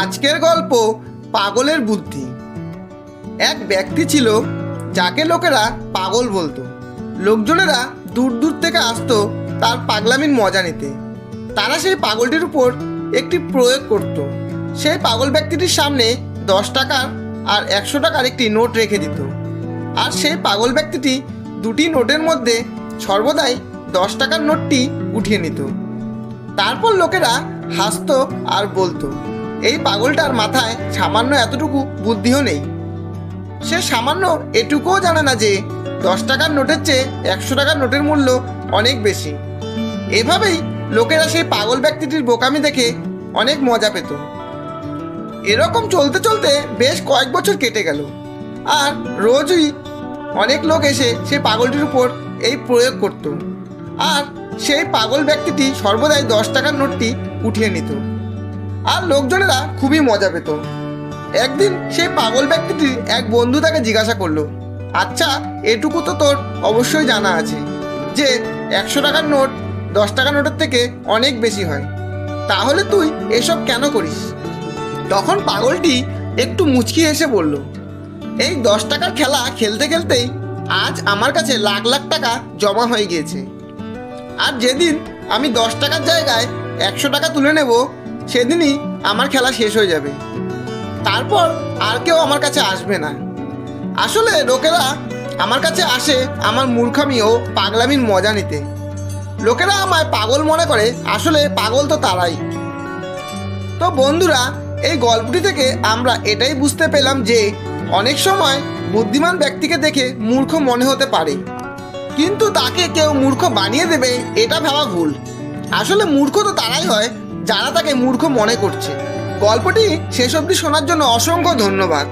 আজকের গল্প পাগলের বুদ্ধি। এক ব্যক্তি ছিল যাকে লোকেরা পাগল বলতো। লোকজনেরা দূর দূর থেকে আসতো তার পাগলামির মজা নিতে। তারা সেই পাগলটির উপর একটি প্রয়োগ করত। সেই পাগল ব্যক্তিটির সামনে দশ টাকার আর একশো টাকার একটি নোট রেখে দিত। আর সেই পাগল ব্যক্তিটি দুটি নোটের মধ্যে সর্বদাই দশ টাকার নোটটি উঠিয়ে নিত। তারপর লোকেরা হাসতো আর বলতো। এই পাগলটার মাথায় সামান্য এতটুকু বুদ্ধিও নেই। সে সামান্য এটুকুও জানে না যে দশ টাকার নোটের চেয়ে একশো টাকার নোটের মূল্য অনেক বেশি। এভাবেই লোকেরা সেই পাগল ব্যক্তিটির বোকামি দেখে অনেক মজা পেত। এরকম চলতে চলতে বেশ কয়েক বছর কেটে গেল। আর রোজই অনেক লোক এসে সেই পাগলটির উপর এই প্রয়োগ করত। আর সেই পাগল ব্যক্তিটি সর্বদাই দশ টাকার নোটটি উঠিয়ে নিত। আর লোকজনেরা খুবই মজা পেত। একদিন সেই পাগল ব্যক্তিটির এক বন্ধু তাকে জিজ্ঞাসা করল আচ্ছা এটুকু তো তোর অবশ্যই জানা আছে যে একশো টাকার নোট দশ টাকার নোটের থেকে অনেক বেশি হয়। তাহলে তুই এসব কেন করিস? তখন পাগলটি একটু মুচকি এসে বলল, এই দশ টাকার খেলা খেলতে খেলতেই আজ আমার কাছে লাখ লাখ টাকা জমা হয়ে গিয়েছে। আর যেদিন আমি দশ টাকার জায়গায় একশো টাকা তুলে নেব সেদিনই আমার খেলা শেষ হয়ে যাবে। তারপর আর কেউ আমার কাছে আসবে না। আসলে লোকেরা আমার কাছে আসে আমার মূর্খামি ও পাগলামির মজা নিতে। লোকেরা আমায় পাগল মনে করে, আসলে পাগল তো তারাই। তো বন্ধুরা, এই গল্পটি থেকে আমরা এটাই বুঝতে পেলাম যে অনেক সময় বুদ্ধিমান ব্যক্তিকে দেখে মূর্খ মনে হতে পারে। কিন্তু তাকে কেউ মূর্খ বানিয়ে দেবে, এটা ভাবা ভুল। আসলে মূর্খ তো তারাই হয়, যারা তাকে মূর্খ মনে করছে। গল্পটি শেষ অবধি শোনার জন্য অসংখ্য ধন্যবাদ।